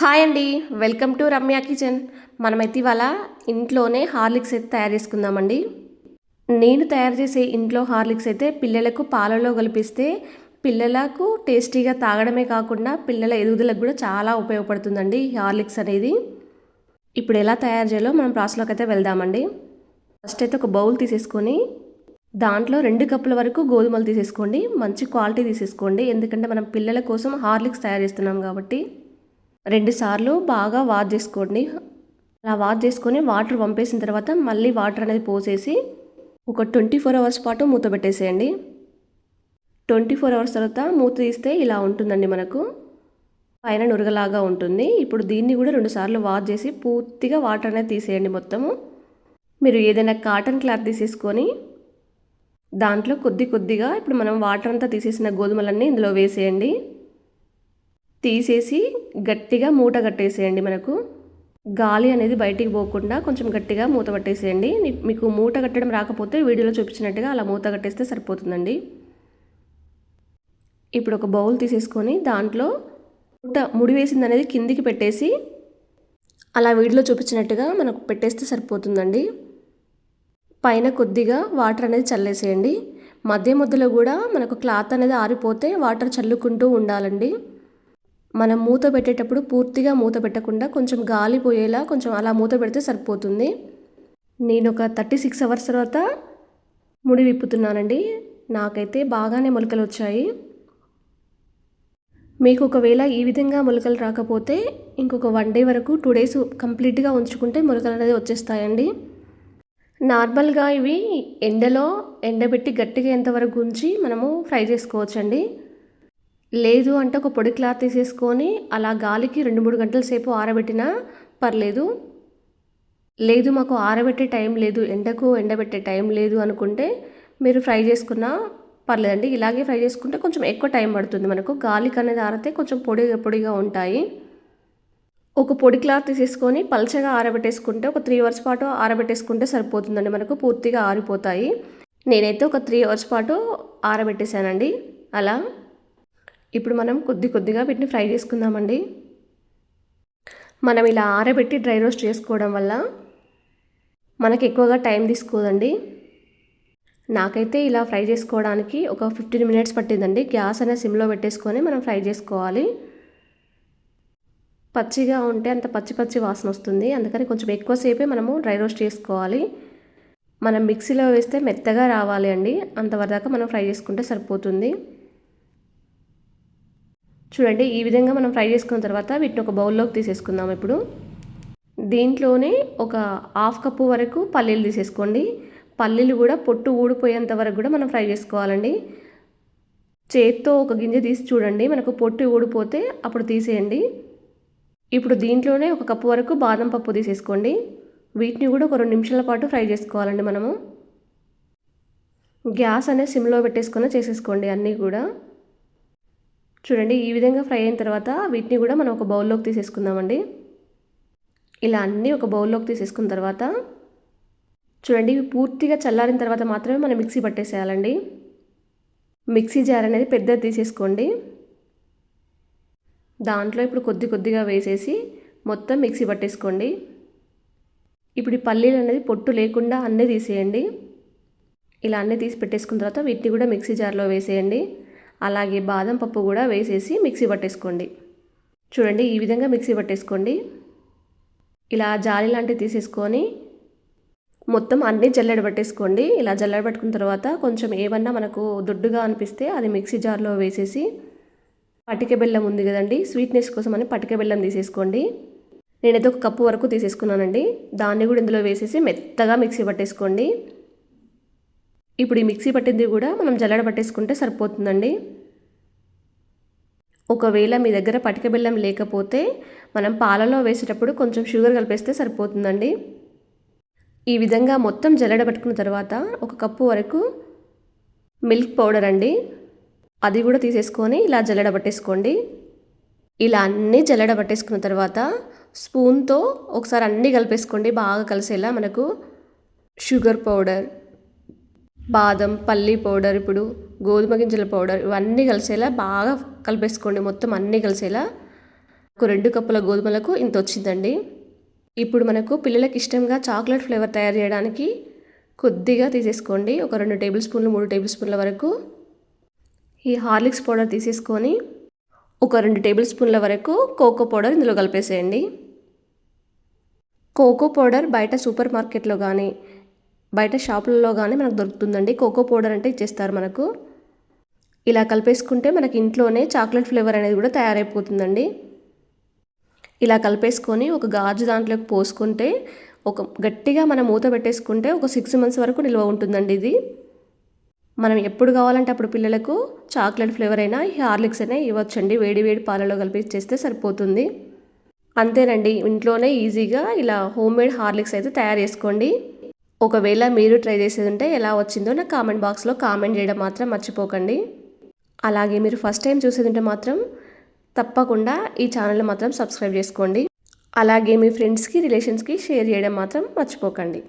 Hi అండి. Welcome to Ramya kitchen. మనమైతే ఇవాళ ఇంట్లోనే హార్లిక్స్ అయితే తయారు చేసుకుందామండి. నేను తయారు చేసే ఇంట్లో హార్లిక్స్ అయితే పిల్లలకు పాలలో కలిపిస్తే పిల్లలకు టేస్టీగా తాగడమే కాకుండా పిల్లల ఎదుగుదలకు కూడా చాలా ఉపయోగపడుతుందండి ఈ హార్లిక్స్ అనేది. ఇప్పుడు ఎలా తయారు చేయాలో మనం ప్రాసెస్లోకి అయితే వెళ్దామండి. ఫస్ట్ అయితే ఒక బౌల్ తీసేసుకొని దాంట్లో రెండు కప్పుల వరకు గోధుమలు తీసేసుకోండి. మంచి క్వాలిటీ తీసేసుకోండి. ఎందుకంటే మనం పిల్లల కోసం హార్లిక్స్ తయారు చేస్తున్నాం కాబట్టి. రెండు సార్లు బాగా వాష్ చేసుకోండి. అలా వాష్ చేసుకొని వాటర్ పంపేసిన తర్వాత మళ్ళీ వాటర్ అనేది పోసేసి ఒక ట్వంటీ ఫోర్ అవర్స్ పాటు మూత పెట్టేసేయండి. ట్వంటీ ఫోర్ అవర్స్ తర్వాత మూత తీస్తే ఇలా ఉంటుందండి మనకు. పైన నురగలాగా ఉంటుంది. ఇప్పుడు దీన్ని కూడా రెండు సార్లు వాష్ చేసి పూర్తిగా వాటర్ అనేది తీసేయండి మొత్తము. మీరు ఏదైనా కాటన్ క్లాత్ తీసేసుకొని దాంట్లో కొద్ది కొద్దిగా ఇప్పుడు మనం వాటర్ అంతా తీసేసిన గోధుమలన్నీ ఇందులో వేసేయండి. తీసేసి గట్టిగా మూట కట్టేసేయండి మనకు. గాలి అనేది బయటికి పోకుండా కొంచెం గట్టిగా మూత పట్టేసేయండి. మీకు మూట కట్టడం రాకపోతే వీడియోలో చూపించినట్టుగా అలా మూత కట్టేస్తే సరిపోతుందండి. ఇప్పుడు ఒక బౌల్ తీసేసుకొని దాంట్లో మూట ముడి వేసింది అనేది కిందికి పెట్టేసి అలా వీడియోలో చూపించినట్టుగా మనకు పెట్టేస్తే సరిపోతుందండి. పైన కొద్దిగా వాటర్ అనేది చల్లేసేయండి. మధ్య మధ్యలో కూడా మనకు క్లాత్ అనేది ఆరిపోతే వాటర్ చల్లుకుంటూ ఉండాలండి. మనం మూత పెట్టేటప్పుడు పూర్తిగా మూత పెట్టకుండా కొంచెం గాలి పోయేలా కొంచెం అలా మూత పెడితే సరిపోతుంది. నేను ఒక థర్టీ సిక్స్ అవర్స్ తర్వాత ముడి విప్పుతున్నానండి. నాకైతే బాగానే మొలకలు వచ్చాయి. మీకు ఒకవేళ ఈ విధంగా మొలకలు రాకపోతే ఇంకొక వన్ డే వరకు టూ డేస్ కంప్లీట్గా ఉంచుకుంటే మొలకలు అనేది వచ్చేస్తాయండి. నార్మల్గా ఇవి ఎండలో ఎండబెట్టి గట్టిగా ఎంతవరకు ఉంచి మనము ఫ్రై చేసుకోవచ్చండి. లేదు అంటే ఒక పొడి క్లాత్ తీసేసుకొని అలా గాలికి రెండు మూడు గంటల సేపు ఆరబెట్టినా పర్లేదు. లేదు మాకు ఆరబెట్టే టైం లేదు ఎండకు ఎండబెట్టే టైం లేదు అనుకుంటే మీరు ఫ్రై చేసుకున్నా పర్లేదండి. ఇలాగే ఫ్రై చేసుకుంటే కొంచెం ఎక్కువ టైం పడుతుంది మనకు. గాలికి అనేది ఆరితే కొంచెం పొడి పొడిగా ఉంటాయి. ఒక పొడి క్లాత్ తీసేసుకొని పల్చగా ఆరబెట్టేసుకుంటే ఒక త్రీ అవర్స్ పాటు ఆరబెట్టేసుకుంటే సరిపోతుందండి మనకు. పూర్తిగా ఆరిపోతాయి. నేనైతే ఒక త్రీ అవర్స్ పాటు ఆరబెట్టేశానండి. అలా ఇప్పుడు మనం కొద్ది కొద్దిగా వీటిని ఫ్రై చేసుకుందామండి. మనం ఇలా ఆరబెట్టి డ్రై రోస్ట్ చేసుకోవడం వల్ల మనకి ఎక్కువగా టైం తీసుకోదండి. నాకైతే ఇలా ఫ్రై చేసుకోవడానికి ఒక ఫిఫ్టీన్ మినిట్స్ పట్టిందండి. గ్యాస్ అనేది సిమ్లో పెట్టేసుకొని మనం ఫ్రై చేసుకోవాలి. పచ్చిగా ఉంటే అంత పచ్చి పచ్చి వాసన వస్తుంది. అందుకని కొంచెం ఎక్కువసేపే మనము డ్రై రోస్ట్ చేసుకోవాలి. మనం మిక్సీలో వేస్తే మెత్తగా రావాలి అండి. అంతవరదాకా మనం ఫ్రై చేసుకుంటే సరిపోతుంది. చూడండి ఈ విధంగా మనం ఫ్రై చేసుకున్న తర్వాత వీటిని ఒక బౌల్లోకి తీసేసుకుందాం ఇప్పుడు. దీంట్లోనే ఒక హాఫ్ కప్పు వరకు పల్లీలు తీసేసుకోండి. పల్లీలు కూడా పొట్టు ఊడిపోయేంత వరకు కూడా మనం ఫ్రై చేసుకోవాలండి. చేత్తో ఒక గింజ తీసి చూడండి మనకు పొట్టు ఊడిపోతే అప్పుడు తీసేయండి. ఇప్పుడు దీంట్లోనే ఒక కప్పు వరకు బాదం పప్పు తీసేసుకోండి. వీటిని కూడా ఒక రెండు నిమిషాల పాటు ఫ్రై చేసుకోవాలండి మనము. గ్యాస్ అనేది సిమ్లో పెట్టేసుకొని చేసేసుకోండి అన్నీ కూడా. చూడండి ఈ విధంగా ఫ్రై అయిన తర్వాత వీటిని కూడా మనం ఒక బౌల్లోకి తీసేసుకుందామండి. ఇలా అన్నీ ఒక బౌల్లోకి తీసేసుకున్న తర్వాత చూడండి ఇవి పూర్తిగా చల్లారిన తర్వాత మాత్రమే మనం మిక్సీ పట్టేసేయాలండి. మిక్సీ జార్ అనేది పెద్దది తీసేసుకోండి. దాంట్లో ఇప్పుడు కొద్ది కొద్దిగా వేసేసి మొత్తం మిక్సీ పట్టేసుకోండి. ఇప్పుడు ఈ పల్లీలు అనేది పొట్టు లేకుండా అన్నీ తీసేయండి. ఇలా అన్నీ తీసి పెట్టేసుకున్న తర్వాత వీటిని కూడా మిక్సీ జార్లో వేసేయండి. అలాగే బాదం పప్పు కూడా వేసేసి మిక్సీ పట్టేసుకోండి. చూడండి ఈ విధంగా మిక్సీ పట్టేసుకోండి. ఇలా జాలి లాంటివి తీసేసుకొని మొత్తం అన్నీ జల్లెడ పట్టేసుకోండి. ఇలా జల్లెడ పట్టుకున్న తర్వాత కొంచెం ఏమన్నా మనకు దొడ్డుగా అనిపిస్తే అది మిక్సీ జార్లో వేసేసి పటిక బెల్లం ఉంది కదండి స్వీట్నెస్ కోసం అని పటిక బెల్లం తీసేసుకోండి. నేనైతే ఒక కప్పు వరకు తీసేసుకున్నానండి. దాన్ని కూడా ఇందులో వేసేసి మెత్తగా మిక్సీ పట్టేసుకోండి. ఇప్పుడు ఈ మిక్సీ పట్టింది కూడా మనం జల్లడ పట్టేసుకుంటే సరిపోతుందండి. ఒకవేళ మీ దగ్గర పటిక బెల్లం లేకపోతే మనం పాలలో వేసేటప్పుడు కొంచెం షుగర్ కలిపేస్తే సరిపోతుందండి. ఈ విధంగా మొత్తం జల్లెడ పట్టుకున్న తర్వాత ఒక కప్పు వరకు మిల్క్ పౌడర్ అండి. అది కూడా తీసేసుకొని ఇలా జల్లెడ పట్టేసుకోండి. ఇలా అన్నీ జల్లెడ పట్టేసుకున్న తర్వాత స్పూన్తో ఒకసారి అన్నీ కలిపేసుకోండి. బాగా కలిసేలా మనకు షుగర్ పౌడర్ బాదం పల్లి పౌడర్ ఇప్పుడు గోధుమ గింజల పౌడర్ ఇవన్నీ కలిసేలా బాగా కలిపేసుకోండి. మొత్తం అన్నీ కలిసేలా ఒక రెండు కప్పుల గోధుమలకు ఇంత వచ్చిందండి. ఇప్పుడు మనకు పిల్లలకి ఇష్టంగా చాక్లెట్ ఫ్లేవర్ తయారు చేయడానికి కొద్దిగా తీసేసుకోండి. ఒక రెండు టేబుల్ స్పూన్లు మూడు టేబుల్ స్పూన్ల వరకు ఈ హార్లిక్స్ పౌడర్ తీసేసుకొని ఒక రెండు టేబుల్ స్పూన్ల వరకు కోకో పౌడర్ ఇందులో కలిపేసేయండి. కోకో పౌడర్ బయట సూపర్ మార్కెట్లో కానీ బయట షాపులలో కానీ మనకు దొరుకుతుందండి. కోకో పౌడర్ అంటే ఇచ్చేస్తారు మనకు. ఇలా కలిపేసుకుంటే మనకి ఇంట్లోనే చాక్లెట్ ఫ్లేవర్ అనేది కూడా తయారైపోతుందండి. ఇలా కలిపేసుకొని ఒక గాజు దాంట్లోకి పోసుకుంటే ఒక గట్టిగా మనం మూత పెట్టేసుకుంటే ఒక సిక్స్ మంత్స్ వరకు నిల్వ ఉంటుందండి ఇది. మనం ఎప్పుడు కావాలంటే అప్పుడు పిల్లలకు చాక్లెట్ ఫ్లేవర్ అయినా హార్లిక్స్ అయినా ఇవ్వచ్చండి. వేడి వేడి పాలలో కలిపి చేస్తే సరిపోతుంది. అంతేనండి. ఇంట్లోనే ఈజీగా ఇలా హోమ్ మేడ్ హార్లిక్స్ అయితే తయారు చేసుకోండి. ఒకవేళ మీరు ట్రై చేసేది ఉంటే ఎలా వచ్చిందో నాకు కామెంట్ బాక్స్లో కామెంట్ చేయడం మాత్రం మర్చిపోకండి. అలాగే మీరు ఫస్ట్ టైం చూసేది ఉంటే మాత్రం తప్పకుండా ఈ ఛానల్ మాత్రం సబ్స్క్రైబ్ చేసుకోండి. అలాగే మీ ఫ్రెండ్స్కి రిలేషన్స్కి షేర్ చేయడం మాత్రం మర్చిపోకండి.